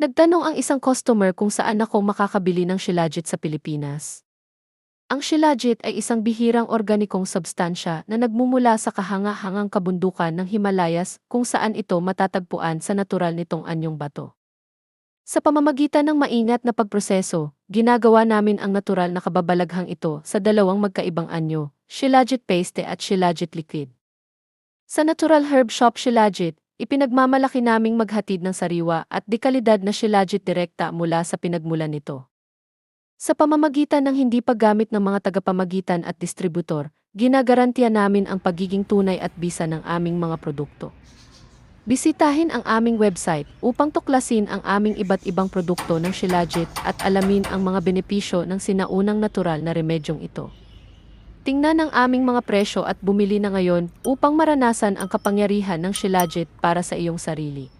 Nagtanong ang isang customer kung saan ako makakabili ng shilajit sa Pilipinas. Ang shilajit ay isang bihirang organikong substansya na nagmumula sa kahanga-hangang kabundukan ng Himalayas kung saan ito matatagpuan sa natural nitong anyong bato. Sa pamamagitan ng maingat na pagproseso, ginagawa namin ang natural na kababalaghang ito sa dalawang magkaibang anyo, shilajit paste at shilajit liquid. Sa Natural Herb Shop Shilajit, ipinagmamalaki naming maghatid ng sariwa at dekalidad na shilajit direkta mula sa pinagmulan nito. Sa pamamagitan ng hindi paggamit ng mga tagapamagitan at distributor, ginagarantiya namin ang pagiging tunay at bisa ng aming mga produkto. Bisitahin ang aming website upang tuklasin ang aming iba't ibang produkto ng Shilajit at alamin ang mga benepisyo ng sinaunang natural na remedyong ito. Tingnan ang aming mga presyo at bumili na ngayon upang maranasan ang kapangyarihan ng Shilajit para sa iyong sarili.